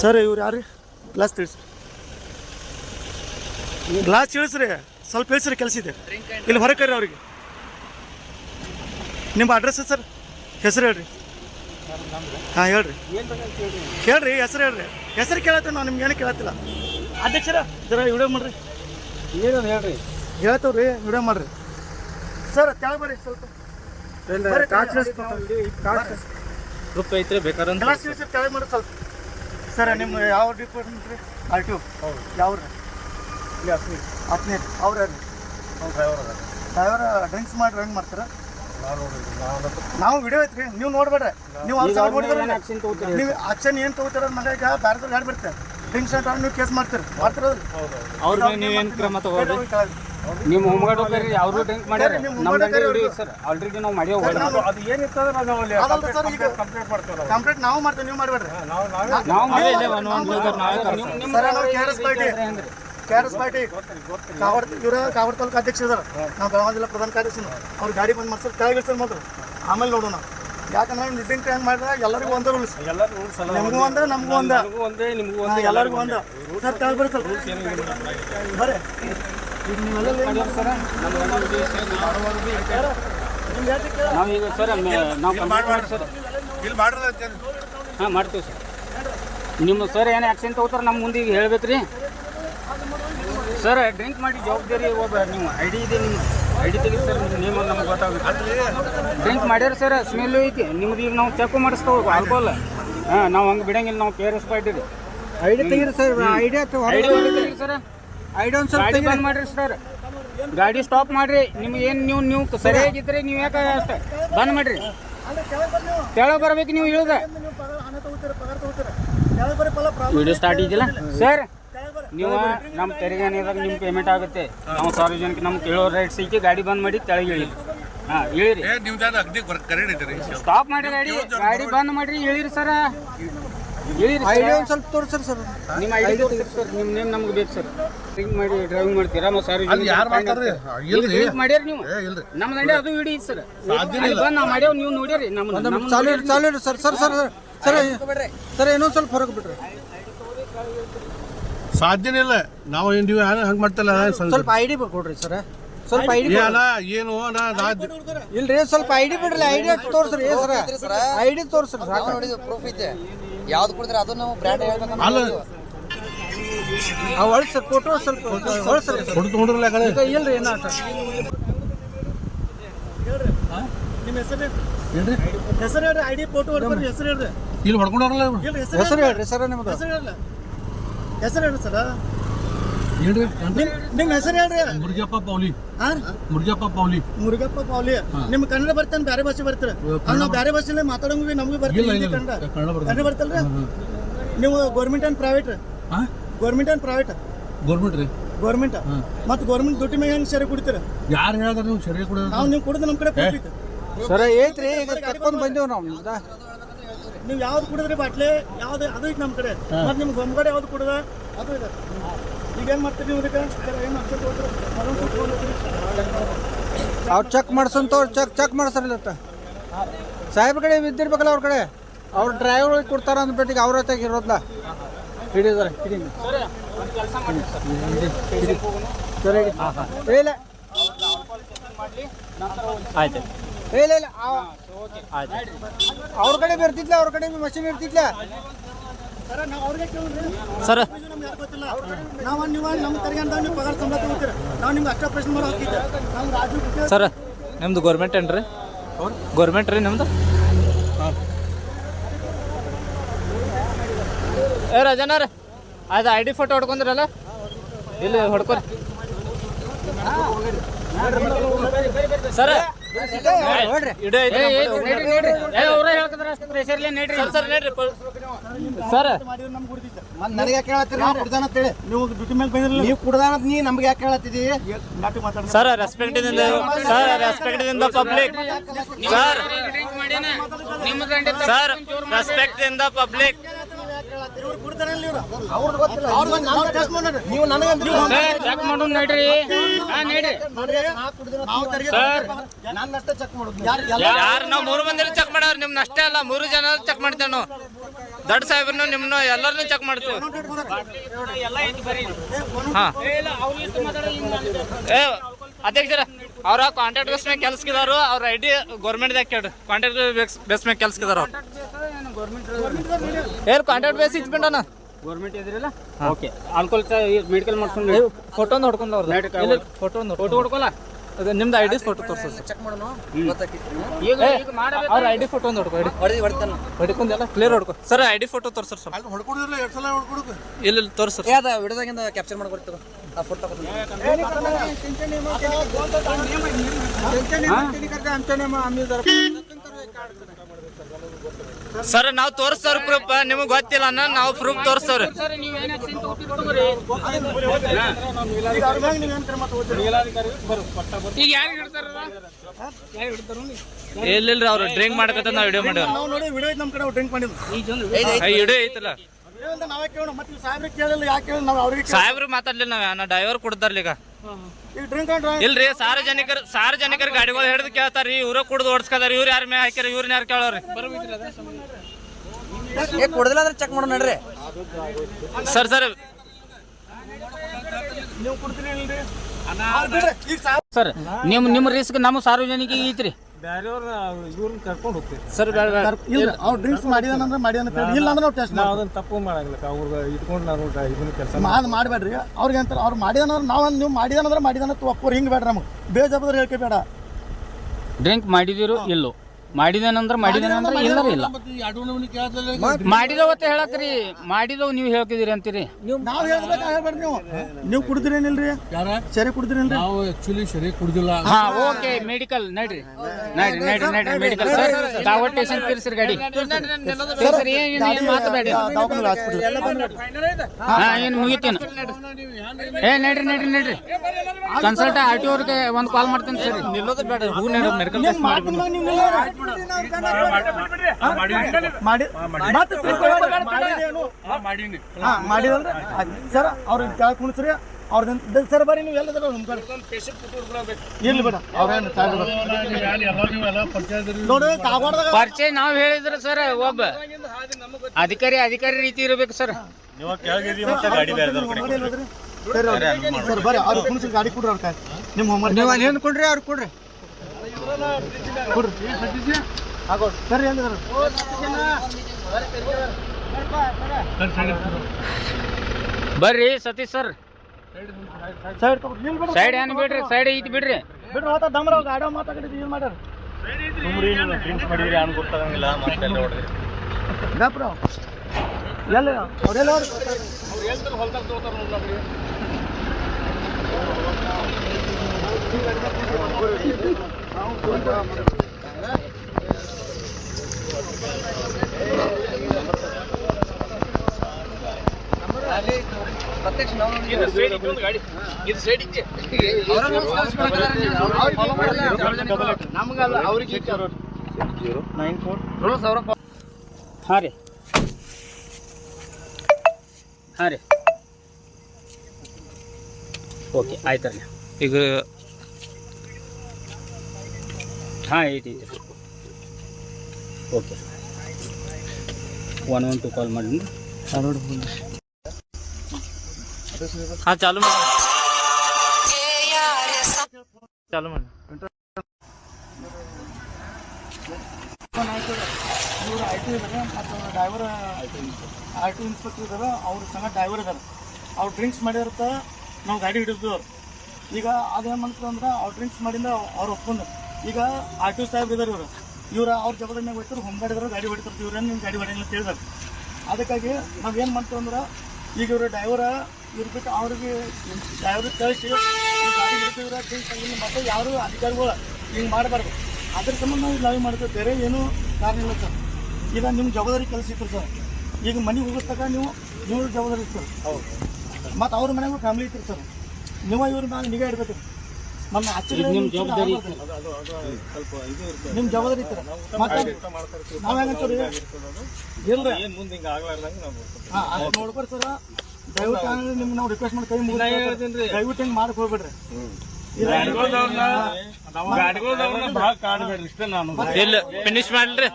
Sir ಇವ್ರು ಯಾರು? Glass ತಿಳಿಸ್ರಿ. ಗ್ಲಾಸ್ ತಿಳಿಸ್ರಿ. ಸ್ವಲ್ಪ ಇಳಿಸ್ರಿ ಕೆಲಸ ಇದೆ. ಇಲ್ಲಿ ಹೊರಗೆ ಕರ್ರಿ ಅವ್ರಿಗೆ. ನಿಮ್ಮ ಅಡ್ರೆಸ್ ಸರ್? ಹೆಸರು ಹೇಳ್ರಿ. ಹಾಂ ಹೇಳ್ರಿ. ಹೇಳ್ರಿ ಹೆಸರು ಹೇಳ್ರಿ. ಹೆಸರು ಕೇಳತ್ತೆ ನಾವು ನಿಮ್ಗೆ ಏನು ಕೇಳತ್ತಿಲ್ಲ. ಅಧ್ಯಕ್ಷರ ಜರ ವಿಡಿಯೋ ಮಾಡ್ರಿ. ಏನು ಹೇಳ್ರಿ? ಹೇಳ್ತವ್ರಿ ವಿಡಿಯೋ ಮಾಡ್ರಿ. ಸರ್ ತೆಳಗ್ ಬರ್ರಿ ಸ್ವಲ್ಪ. ರೂಪಾಯಿ ಐತ್ರಿ ಬೇಕಾದ್ರೆ ಸ್ವಲ್ಪ. ಸರ್ ನಿಮ್ಮ ಯಾವ ಡಿಪಾರ್ಟ್ಮೆಂಟ್ ರೀ? ಆರ್ ಟಿ ಒ ಹೌದು. ಯಾವ್ರ? ಇಲ್ಲಿ ಹತ್ನಿ ಹತ್ತನೇ ಅವ್ರ ನಾವು ಡ್ರೈವರ್ ಅದ ಡ್ರೈವರ್ ಡ್ರಿಂಕ್ಸ್ ಮಾಡಿ ಹೆಂಗೆ ಮಾಡ್ತಾರ? ನಾವು ನಾವು ನಾವು ವಿಡಿಯೋ ಐತ್ರಿ ನೀವು ನೋಡ್ಬೇಡ್ರಿ. ನೀವು ನೀವು ಆಕ್ಷನ್ ಏನು ತಗೋತಾರ ಮಗ ಈಗ ಬ್ಯಾರೆ ಗಾಡಿ ಬಿಡ್ತಾರೆ ಡ್ರಿಂಕ್ಸ್ ಅಂತ ನೀವು ಕೇಸ್ ಮಾಡ್ತೀರಿ. ಮಾಡ್ತಿರೋದು ಅವ್ರ ಮೇಲೆ ಏನು ಕ್ರಮ ತಗೋರಿ ನಿಮ್ಮ ಹೋಮ್ಗಾರ್ಡ್ ಹೋಗ್ರಿ ಅವರು ಡ್ರಿಂಕ್ ಮಾಡ್ಯಾರ. ನಿಮ್ಮ ಸರ್ ಆಲ್ರೆಡಿ ನಾವು ಮಾಡ್ಯಾವ ಅದು ಏನು ನಾವು ಅಲ್ಲಿ ಅದಲ್ಲ ಸರ್ ಈಗ ಕಂಪ್ಲೇಂಟ್ ಮಾಡ್ತೇವೆ ಕಂಪ್ಲೀಟ್ ನಾವು ಮಾಡ್ತೀವಿ ನೀವು ಮಾಡಬೇಡ್ರಿ. ನಾವು ನಾವೇ ಇಲ್ಲೇ ಒಂದು ಒಂದು ಉಳ್ದವ್ರು ನಾವೇ ನಿಮ್ಮ ಸರ್ ನಾವು ಕೆ ಆರ್ ಎಸ್ ಪಾರ್ಟಿ ಅಂದ್ರೆ? ಕೆ ಆರ್ ಎಸ್ ಪಾರ್ಟಿ ಕಾವಡ್ ಇವ್ರ ಕಾವಡ್ ತಾಲೂಕು ಅಧ್ಯಕ್ಷ ನಾವು ಬೆಳಗಾವಿ ಜಿಲ್ಲಾ ಪ್ರಧಾನ ಕಾರ್ಯದರ್ಶಿ ಅವ್ರು ಗಾಡಿ ಬಂದ್ ಮಾಡ್ಸೋದು ಕೆಳಗೆ ಮಾತ್ರ. ಮೊದಲು ಆಮೇಲೆ ನೋಡೋಣ. ಯಾಕಂದ್ರೆ ಡ್ರಿಂಕ್ ಹೆಂಗೆ ಮಾಡಿದ್ರೆ ಎಲ್ಲರಿಗೂ ಒಂದೇ ರೂಲ್ಸ್ ನಿಮಗೂ ಒಂದ ನಮಗೂ ಒಂದ ನಮಗೂ ಒಂದೇ. ನಿಮಗೂ ಹಾ, ಒಂದೇ. ಎಲ್ಲರಿಗೂ ಒಂದ. ಸರ್ ಕೆಳಗೆ ಬರ್ರಿ. ಸರ್ ಹಿಂಗೆ ನಾವು ಈಗ ಸರ್ ಹಾಂ ಮಾಡ್ತೀವಿ ಸರ್ ನಿಮ್ಮ ಸರ್ ಏನು ಆ್ಯಕ್ಷನ್ ತಗೋತಾರೆ ನಮ್ಮ ಮುಂದೆ ಈಗ ಹೇಳ್ಬೇಕು ರೀ ಸರ್ ಡ್ರಿಂಕ್ ಮಾಡಿ ಜವಾಬ್ದಾರಿ ಒಬ್ಬ ನೀವು ಐ ಡಿ ಇದೆ ನಿಮ್ಮ ಐ ಡಿ ತೆಗಿ ಸರ್ ನಿಮ್ಮ ನೇಮ್ ನಮ್ಗೆ ಗೊತ್ತಾಗುತ್ತೆ ಡ್ರಿಂಕ್ ಮಾಡ್ಯಾರ ಸರ್ ಸ್ಮೆಲ್ಲು ಐತಿ ನಿಮ್ದು ಈಗ ನಾವು ಚೆಕ್ ಮಾಡಿಸ್ತೇವೆ ಆಲ್ಕೋಲ್ ಹಾಂ ನಾವು ಹಂಗೆ ಬಿಡಂಗಿಲ್ಲ ನಾವು ಎಸ್ ಪಾರ್ಟಿ ರೀ ಐಡಿ ತೆಗೀರಿ ಸರ್ ಐ ಡಿ ತೆಗೀರಿ ಸರ್ ಐಡಿ ಒಂದು ಸ್ವಲ್ಪ ಗಾಡಿ ಬಂದ್ ಮಾಡ್ರಿ ಸರ್ ಗಾಡಿ ಸ್ಟಾಪ್ ಮಾಡ್ರಿ. ನಿಮ್ಗೆ ಏನು ನೀವು ನೀವು ಸರಿಯಾಗಿದ್ರೆ ನೀವು ಯಾಕೆ ಅಷ್ಟೇ? ಬಂದ್ ಮಾಡ್ರಿ. ಕೆಳಗೆ ಬರ್ಬೇಕು ನೀವು ಇಳಿದ. ನೀವು ಪಗಾರ ತಗೋತೀರ ಪಗಾರ ತಗೋತೀರ ಕೆಳಗೆ ಬರ್ರಿ. ಫಲ ವಿಡಿಯೋ ಸ್ಟಾರ್ಟ್ ಇದೆಯಲ್ಲ ಸರ್ ನೀವು ನಮ್ಮ ತೆರಿಗೆ ಏನಿದಾಗ ನಿಮ್ಮ ಪೇಮೆಂಟ್ ಆಗುತ್ತೆ. ನಾವು ಸಾರ್ವಜನಿಕ ನಮ್ಗೆ ಕೇಳೋ ರೇಟ್ ಸಿಕ್ಕಿ ಗಾಡಿ ಬಂದ್ ಮಾಡಿ ಕೆಳಗೆ ಇಳಿ ಹಾಂ ಇಳಿರಿ. ಏ ನೀವು ಅಗ್ದಿ ಕರೆಕ್ಟ್ ಐತ್ರಿ ಸ್ಟಾಪ್ ಮಾಡಿ ಗಾಡಿ. ಗಾಡಿ ಬಂದ್ ಮಾಡ್ರಿ ಇಳಿರಿ ಸರ ಐಡಿ ಒಂದು ಸ್ವಲ್ಪ ತೋರಿಸ್ರಿ ಸರ್ ನಿಮ್ಮ ಐಡಿ ಸರ್ ನಿಮ್ಮ ನೇಮ್ ನಮ್ಗೆ ಬೇಕು ಸರ್ ಡ್ರಿಂಕ್ ಮಾಡಿ ಡ್ರೈವಿಂಗ್ ಮಾಡ್ತೀರಾ? ಮತ್ತು ಅಲ್ಲಿ ಯಾರ್ ಮಾಡ್ತಾರ್ರಿ? ಇಲ್ರಿ. ಡ್ರಿಂಕ್ ಮಾಡ್ಯಾರ ನೀವು? ಏ ಇಲ್ರಿ. ನಮ್ಮ ದಂಡೆ ಅದು ಹಿಡಿ ಸರ್ ಅಲ್ಲಿ ಬಂದು ನಾವು ಮಾಡ್ಯಾವ ನೀವು ನೋಡಿರಿ ನಮ್ಮ ನಮ್ಮ ಚಾಲು ಇಡ್ರಿ ಚಾಲು ಇಡ್ರಿ sir sir sir. Sir sir ಇನ್ನೊಂದು ಸ್ವಲ್ಪ ಹೊರಗೆ ಬಿಡ್ರಿ ಸಾಧ್ಯನೇ ಇಲ್ಲ. ನಾವು ಏನ್ ನೀವು ಹಂಗೆ ಮಾಡ್ತಲ್ಲ? ಸ್ವಲ್ಪ ಐಡಿ ಕೊಡ್ರಿ ಸರ್ ಸ್ವಲ್ಪ ಐಡಿ ಏನು ಇಲ್ರಿ ಸ್ವಲ್ಪ ಐಡಿ ಬಿಡ್ರಿ ಐಡಿ ತೋರಿಸ್ರಿ ಸರ್ ಐಡಿ ತೋರಿಸ್ರಿ ಸಾಕು. ಪ್ರೂಫ್ ಐತೆ ಯಾವ್ದು ಕುಡಿದ್ರೆ ಅದು ನಾವು ಬ್ರ್ಯಾಂಡ್ ಹೇಳ್ಬೇಕಂತ ಅಲ್ಲ. ಆ ಒಳಗೆ ಸರ್ ಫೋಟೋ ಸ್ವಲ್ಪ ಸರ್ ಕೊಡು ತೊಗೊಂಡ್ರಲ್ಲ ಕಡೆ ಈಗ ಇಲ್ರಿ ಏನೋ ಆಟ. ನಿಮ್ಮ ಹೆಸರು ಹೆಸರು ಹೇಳ್ರಿ ಐಡಿ ಡಿ ಫೋಟೋ ಹೊಡ್ಬರ್ರಿ ಹೆಸರು ಹೇಳ್ರಿ. ಇಲ್ಲಿ ಹೆಸರು ಹೆಸರು ಹೇಳ್ರಿ. ಸರ್ ನಿಮ್ದು. ಹೆಸರು ಹೇಳಲ್ಲ ಹೆಸರು ಹೇಳ್ರಿ ಸರ. ನಿಮ್ ನಿಮ್ಮ ಹೆಸರು ಹೇಳ್ರಿ. ಮುರ್ಜಪ್ಪ ಪೌಲಿ ಹಾ ಮುರ್ಜಪ್ಪ ಪೌಲಿ ಮುರುಗಪ್ಪ ಪೌಲಿ ನಿಮ್ ಕನ್ನಡ ಬರ್ತಾನೆ ಬೇರೆ ಭಾಷೆ ಬರ್ತಾರೆ. ನಾವು ಬೇರೆ ಭಾಷೆ ಮಾತಾಡಂಗೂ ನಮಗೂ ಬರ್ತೀವಿ ಕನ್ನಡ. ಬರ್ತಲ್ರಿ? ನೀವು ಗೌರ್ಮೆಂಟ್ ಅಂಡ್ ಪ್ರೈವೇಟ್ ಹಾ ಗೌರ್ಮೆಂಟ್ ಅಂಡ್ ಪ್ರೈವೇಟ್ ಗೌರ್ಮೆಂಟ್ ರೀ. ಗೌರ್ಮೆಂಟ್ ಮತ್ತೆ ಗೌರ್ಮೆಂಟ್ ದುಡ್ಡು ಮೇಲೆ ಹೆಂಗ್ ಸರಿ ಕುಡಿತೀರ? ಯಾರು ಹೇಳಿದ್ರೆ ನೀವು ಸರಿ ಕುಡಿದ ನಾವು ನೀವು ಕುಡಿದು ನಮ್ಮ ಕಡೆ ಸರ್ ಐತ್ರಿ ಈಗ ಕರ್ಕೊಂಡು ಬಂದೇವು ನಾವು ನೀವು ಯಾವ್ದು ಕುಡಿದ್ರಿ ಬಾಟ್ಲೆ ಯಾವ್ದು ಅದು ಐತಿ ನಮ್ಮ ಕಡೆ. ಮತ್ತೆ ನಿಮ್ಗೆ ಹೊಮ್ಗಡೆ ಯಾವ್ದು ಕುಡ್ದ? ಅದು ಇದೆ. ಈಗ ಏನು ಮಾಡ್ತೀರಿ ನೀವು ಏನು. ಅವ್ರು ಚೆಕ್ ಮಾಡ್ಸಂತ ಅವ್ರು ಚೆಕ್ ಚೆಕ್ ಮಾಡ್ಸರಿ ಅಂತ ಸಾಹೇಬ್ರ ಕಡೆ ಇದ್ದಿರ್ಬೇಕಲ್ಲ ಅವ್ರ ಕಡೆ? ಅವ್ರ ಡ್ರೈವರ್ ಕೊಡ್ತಾರ ಅಂದ್ಬಿಟ್ಟಿಗೆ ಅವ್ರ ಹತ್ತಾಗ ಇರೋದ್ಲ. ಹಿಡಿದಾರೆ ಹಿಡಿ ಸರಿ ಇಲ್ಲ. ಆಯ್ತು. ಇಲ್ಲ ಇಲ್ಲ. ಅವ- ಅವ್ರ ಕಡೆ ಬರ್ತಿದ್ಲ ಅವ್ರ ಕಡೆ ಮಷಿನ್ ಇರ್ತಿದ್ಲ. ಸರ ಗೊತ್ತಿಲ್ಲ ನಾವು ನೀವು ನಮ್ಮ ತೆರಿಗೆ ಅಂತ ನೀವು ಪಗಾರ ಸಂಬಳ ತಗೋತೀರ ನಾವು ನಿಮ್ಗೆ ಅಷ್ಟ ಪ್ರಶ್ನೆ ಮಾಡೋ ಹಾಕಿದ್ದೆ ನಾವು ರಾಜು ಸರ್ ನಿಮ್ದು ಗೌರ್ಮೆಂಟ್ ಏನ್ರಿ ಗೌರ್ಮೆಂಟ್ ರೀ ನಿಮ್ದು ಏ ರಜನಾರ ಅದು ಐ ಡಿ ಫೋಟೋ ಹೊಡ್ಕೊಂಡ್ರಲ್ಲ ಇಲ್ಲಿ ಹೊಡ್ಕೊರಿ ಸರ್ ಇಡೀ ಹೇಳ್ಕದ್ರ ಅಷ್ಟು ಪ್ರೆಷರ್ಲೆ ನೀಡ್ರಿ ಸರ್ ನೋಡ್ರಿ ಸರ್. ನನಗೆ ಯಾಕೆ ಹೇಳತ್ತೀರಿ? ನಾವು ಕುಡ್ದಾನ ಅಂತೇಳಿ ನೀವು ಡ್ಯೂಟಿ ಮೇಲೆ ಬಂದಿರಲಿಲ್ಲ ನೀವು ಕುಡ್ದಾನ ಅಂತ ನೀ ನಮ್ಗೆ ಯಾಕೆ ಹೇಳತ್ತಿದಿ ನಾಟಿ ಮಾತಾಡಿ ಸರ್ ರೆಸ್ಪೆಕ್ಟ್ ಇಂದ ಸರ್ ರೆಸ್ಪೆಕ್ಟ್ ಇಂದ ಪಬ್ಲಿಕ್ ಸರ್ ಸರ್ ರೆಸ್ಪೆಕ್ಟ್ ಇಂದ ಪಬ್ಲಿಕ್ ನಾವು ಚೆಕ್ ಮಾಡೋದು ನೋಡ್ರಿ ಯಾರು ನಾವು ಮೂರು ಮಂದಿರ ಚೆಕ್ ಮಾಡೋರು ನಿಮ್ ಅಷ್ಟೇ ಅಲ್ಲ. ಮೂರು ಜನ ಚೆಕ್ ಮಾಡ್ತೇವೆ ನಾವು. ದೊಡ್ಡ ಸಾಹೇಬ್ರನ್ನ ನಿಮ್ಮನ್ನ ಎಲ್ಲರನ್ನೂ ಚೆಕ್ ಮಾಡ್ತೀವಿ. ಹಾ. ಏ ಅಧ್ಯಕ್ಷರ ಅವ್ರ ಕಾಂಟ್ರಾಕ್ಟ್ ಬೇಸ್ ಮೇಲೆ ಕೆಲ್ಸಕ್ಕಿದಾರು ಅವ್ರ ಐ ಡಿ ಗೌರ್ಮೆಂಟ್ದಾಗ ಕೇಳ್ರಿ. ಕಾಂಟ್ರಾಕ್ಟ್ ಬೇಸ್ ಮೇಲೆ ಕೆಲ್ಸಕ್ಕಿದಾರ ಅವ್ರು. ಏನು ಕಾಂಟ್ರಾಕ್ಟ್ ಬೇಸ್ ಇಟ್ಬಿಟ್ಟನ ಗೌರ್ಮೆಂಟ್ ಇದ್ರಲ್ಲ ಓಕೆ ಅನ್ಕೊಳ್ತಾ ಮೆಡಿಕಲ್ ಮಾಡ್ಕೊಂಡು ಫೋಟೋ ಒಂದು ಹೊಡ್ಕೊಂಡು ಅವ್ರದ್ದು ಫೋಟೋ ಫೋಟೋ ಹೊಡ್ಕೊಲ್ಲ? ಅದು ನಿಮ್ದು ಐಡಿ ಡಿ ಫೋಟೋ ತೋರ್ಸು ಸರ್. ಚೆಕ್ ಮಾಡೋಣ ಈಗ ಈಗ ಮಾಡಬೇಕು. ಅವ್ರ ಐ ಡಿ ಫೋಟೋ ಒಂದು ಹೊಡ್ಕೊ ಹೊಡೆದು ಹೊಡಿತಾನ. ಹೊಡ್ಕೊಂಡೆಲ್ಲ ಕ್ಲಿಯರ್ ಹೊಡ್ಕೊ. ಸರ್ ಐಡಿ ಡಿ ಫೋಟೋ ತೋರ್ಸರ್ ಸರ್. ಅಲ್ಲಿ ಹೊಡ್ಕೊಡಿದ್ರಲ್ಲ ಎರಡು ಸಲ ಹೊಡ್ಕೊಡಕ್ಕೆ ಇಲ್ಲ ಇಲ್ಲ ತೋರ್ಸರ್ ಏ ಅದ ವಿಡಿಯೋದಾಗಿಂದ ಕ್ಯಾಪ್ಚರ್ ಮಾಡ್ಕೊಡ್ತೀವಿ ಆ ಫೋಟೋ ತಗೋತೀನಿ. ಸರ್ ನಾವು ತೋರಿಸ್ತಾರ ಪ್ರೂಫ್ ನಿಮಗೆ ಗೊತ್ತಿಲ್ಲ ಅನ್ನ ನಾವು ಪ್ರೂಫ್ ತೋರಿಸ್ತವ್ರಿ ಹಿಡ್ತಾರ ಇಲ್ಲ ಅವ್ರು ಡ್ರಿಂಕ್ ಮಾಡ್ಕತ್ತ ನಾವು ವಿಡಿಯೋ ನೋಡಿ ವಿಡಿಯೋ ನಮ್ಮ ಕಡೆ ಡ್ರಿಂಕ್ ಮಾಡಿದ್ರು. ವಿಡಿಯೋ ಐತಲ್ಲ? ನಾವೇ ಕೇಳೋಣ. ಮತ್ತೆ ನೀವು ಸಾಹೇಬ್ರಿಗೆ ಕೇಳಿಲ್ಲ ಯಾಕೆ ಕೇಳಿ ನಾವು ಅವ್ರಿಗೆ ಸಾಹೇಬ್ರು ಮಾತಾಡ್ಲಿಲ್ಲ ನಾವ್ ನಾ ಡ್ರೈವರ್ ಕುಡ್ದಾರ್ಲಿ ಈಗ. ಈಗ ಡ್ರಿಂಕ್ ಇಲ್ರಿ ಸಾರ್ವಜನಿಕರ ಸಾರ್ವಜನಿಕರ ಗಾಡಿಗಳು ಹಿಡಿದು ಕೇಳ್ತಾರ ಇವ್ರ ಕುಡ್ದು ಓಡಿಸ್ಕದಾರ ಇವ್ರು ಯಾರ ಮೇ ಹಾಕ್ಯಾರ ಇವ್ರನ್ನ ಯಾರು ಕೇಳೋರಿ ಏ ಕೊಡದಿಲ್ಲ ಅಂದ್ರೆ ಚೆಕ್ ಮಾಡೋಣ ನಡ್ರಿ. Sir sir. ನೀವು ಇಲ್ರಿ. ಸರ್ ನಿಮ್ಮ ನಿಮ್ ರಿಸ್ಕ್ ನಮ್ಮ ಸಾರ್ವಜನಿಕ ಐತ್ರಿ. ಸರ್ ಹೋಗ್ತೀವಿ. ಸರ್ ಇಲ್ಲ ಅವ್ರು ಡ್ರಿಂಕ್ಸ್ ಮಾಡಿದಾನಂದ್ರೆ ಮಾಡಿದಾನ. ಇಲ್ಲ ಅಂದ್ರೆ ನಾವು ಟೆಸ್ಟ್ ನಾವು ಅದನ್ನ ತಪ್ಪು ಮಾಡಂಗಿಲ್ಲ. ಅವ್ರಿಗೆ ಇಟ್ಕೊಂಡು ನಾನು ಇದನ್ನ ಕೆಲಸ ಮಾಡ್ ಮಾಡಬೇಡ್ರಿ. ಅವ್ರಿಗೆ ಅಂತಾರೆ ಅವ್ರು ಮಾಡಿದಾನಂದ್ರೆ ನಾವು ನೀವು ಮಾಡಿದಾನಂದ್ರೆ ಮಾಡಿದಾನ ತಪ್ಪು ಹಿಂಗೆ ಬೇಡ ನಮಗೆ. ಬೇಜಾಬದ್ರ ಹೇಳಿಕೆ ಬೇಡ. ಡ್ರಿಂಕ್ ಮಾಡಿದಿರು ಇಲ್ಲೋ. ಮಾಡಿದೇನಂದ್ರೆ ಮಾಡಿದೇನಂದ್ರೆ ಇಲ್ಲ ಇಲ್ಲ. ಮತ್ತೆ ಈ ಕೇಳತ್ತಲ್ಲ ಮಾಡಿದವತ್ತ ಹೇಳಕ್ರಿ ಮಾಡಿದವ್ ನೀವು ಹೇಳ್ತಿದ್ದೀರಿ ಅಂತೀರಿ. ನಾವು ಹೇಳ್ಬೇಕು ಹೇಳ್ಬೇಡ್ರಿ ನೀವು. ನೀವು ಕುಡ್ದಿರೇನಿಲ್ರಿ? ಯಾರ? ಸರಿ ಕುಡ್ದಿರೇನ್ರಿ? ನಾವು ಆಕ್ಚುಲಿ ಸರಿ ಕುಡಿದಿಲ್ಲ. ಹಾ ಓಕೆ ಮೆಡಿಕಲ್ ನಡ್ರಿ. ನಡ್ರಿ ನಡ್ರಿ ನಡ್ರಿ ಮೆಡಿಕಲ್ ಸರ್ ದಾವಟ್ ಸ್ಟೇಷನ್ ತಿರ್ಸ್ರಿ ಗಾಡಿ. ಸರ್ ಏನು ಏನು ಮಾತಾಡಿ ಹಾ ಏನು ಮುಗಿತೇನ. ಏ ನಡ್ರಿ ನಡ್ರಿ ನಡ್ರಿ. ಕನ್ಸಲ್ಟ್ ಆರ್ ಟಿ ಅವ್ರಿಗೆ ಒಂದು ಕಾಲ್ ಮಾಡ್ತೀನಿ ಸರ್. ನಿಲ್ಲೋದು ಬೇಡ ಹೂ ನೀಡು ನೀವು ಮತ್ತೆ ಮಾಡಿದಂದ್ರೆ ಸರ್ ಅವ್ರಿಗೆ ಕೆಳಗೆ ಕುಣಿಸ್ರಿ ಅವ್ರದ್ದು ಸರ್ ಬರೀ ನೀವು ಎಲ್ಲದ ನಮ್ಮ ಕಡೆ. ಇರ್ಲಿ ಬೇಡ. ಅವ್ರೇನು ನೋಡಿ ಕಾಗವಾಡದಾಗ ಪರಿಚಯ ನಾವು ಹೇಳಿದ್ರೆ ಸರ್ ಒಬ್ಬ. ಅಧಿಕಾರಿ ಅಧಿಕಾರಿ ರೀತಿ ಇರಬೇಕು ಸರ್. ಸರ್ ಸರ್ ಬರ್ರಿ ಅವ್ರು ಕುಣಿಸಿ ಗಾಡಿ ಕೊಡ್ರಿ ಅವ್ರ ಕಾಯಿ ನಿಮ್ಮ ಹೋಮ್ ನೀವು ಏನು ಕೊಡ್ರಿ ಅವ್ರು ಕೊಡ್ರಿ. ಬರ್ರಿ ಸತೀಶ್ ಸರ್ ಸೈಡ್ ಸೈಡ್ ಏನು ಬಿಡ್ರಿ? ಸೈಡ್ ಐತಿ ಬಿಡ್ರಿ. ಬಿಡ್ರಿ ಹೋತ ದಮ್ರ ಗಾಡಿ ಮಾತಾಡಿದ್ದು ಏನು ಮಾಡ್ಯಾರ? ಎಲ್ಲಿ ನಮ್ಗಲ್ಲ ಅವ್ರಿಗೆ ನೈನ್ ಫೋರ್ ರೂಲ್ಸ್ ಅವ್ರ? ಹಾಂ ರೀ ಹಾಂ ರೀ ಓಕೆ ಆಯ್ತು ರೀ ಈಗ ಹಾಂ ಐತಿ ಐತಿ. Okay. One one two call ಮಾಡಿ ಹಾಂ ಚಾಲು ಮಾಡಿ. ಚಾಲು ಮಾಡಿ. ಇವರು ಐ ಟಿ ಇದ್ದಾರೆ ಮತ್ತು ಡ್ರೈವರ್ ಆರ್ ಟಿ ಇನ್ಸ್ಪೆಕ್ಟರ್ ಇದ್ದಾರೆ ಅವ್ರ ಸಂಗ ಡ್ರೈವರ್ ಇದ್ದಾರೆ ಅವ್ರು ಡ್ರಿಂಕ್ಸ್ ಮಾಡಿರ್ತ ನಾವು ಗಾಡಿ ಹಿಡಿದು ಈಗ ಅದೇನು ಮಾಡ್ತಾರೆ ಅಂದ್ರೆ ಅವ್ರು ಡ್ರಿಂಕ್ಸ್ ಮಾಡಿಂದ ಅವ್ರು ಒಪ್ಕೊಂಡು ಈಗ ಆಟೋ ಸಾಹೇಬ್ ಇದಾರೆ ಇವರು. ಇವ್ರ ಅವ್ರ ಜವಾಬ್ದಾರಿ ಮ್ಯಾಗ ಹೋಗ್ತಾರೆ ಹೊಂದಾಡಿದ್ರೆ ಗಾಡಿ ಹೊಡಿತಾರೆ ಇವ್ರೇನು ನಿಮ್ಮ ಗಾಡಿ ಹೊಡೆಯಲ್ಲ ಅಂತ ಅದಕ್ಕಾಗಿ ಅದಕ್ಕಾಗಿ ನಾವೇನು ಮಾಡ್ತೀವಿ ಅಂದ್ರೆ ಈಗ ಇವರು ಡ್ರೈವರ ಇವ್ರ ಬಿಟ್ಟು ಅವ್ರಿಗೆ ಡ್ರೈವರ್ ಕಳಿಸಿ ಗಾಡಿ ಆಗಿಲ್ಲ ಮತ್ತೆ ಯಾರು ಅಧಿಕಾರಿಗಳು ಹಿಂಗೆ ಮಾಡಬಾರ್ದು. ಅದ್ರ ಸಂಬಂಧ ನಾವು ನಾವೇ ಮಾಡ್ತೀವಿ ಬೇರೆ ಏನು ಕಾರಣ ಇಲ್ಲ ಸರ್. ಈಗ ನಿಮ್ಮ ಜವಾಬ್ದಾರಿ ಕೆಲಸ ಇತ್ತು ಸರ್. ಈಗ ಮನೆಗೆ ಹೋಗಿಸ್ತಕ ನೀವು ನೀವು ಜವಾಬ್ದಾರಿ ಇರ್ತೀರಿ ಮತ್ತು ಅವ್ರ ಮನೆಗೂ ಫ್ಯಾಮಿಲಿ ಇತ್ತು ಸರ್. ನೀವು ಇವ್ರ ಮ್ಯಾಲೆ ನಿಗಾ ಇಡ್ಬೇಕು ನಮ್ಮ ಆಕ್ಚುಲಿ ನಿಮ್ಮ ಜವಾಬ್ದಾರಿ ನಿಮ್ಮ ಜವಾಬ್ದಾರಿ ಇತ್ತು ಮತ್ತೆ ನಾವು ಹೆಂಗಂತೀವಿ ಇಲ್ಲ ಮುಂದೆ ಹಿಂಗೆ ಆಗ್ಲಾರ್ದಂಗೆ ನಾವು ಹಾಂ ಅದು ನೋಡ್ಕೊರಿ ಸರ್. ದಯವಿಟ್ಟು ನಿಮ್ಗೆ ನಾವು ರಿಕ್ವೆಸ್ಟ್ ಮಾಡಿ ಕೈ ಮುಗಿದು ದಯವಿಟ್ಟು ಹಿಂಗೆ ಮಾಡಕ್ಕೆ ಹೋಗ್ಬೇಡ್ರಿ. ಗಾಡಿಗಳದವ್ರನ್ನ ಭಾಳ ಕಾಡ್ಬೇಡ್ರಿ ಇಷ್ಟೇ ನಾನು. ಇಲ್ಲ ಫಿನಿಶ್ ಮಾಡ್ರಿ.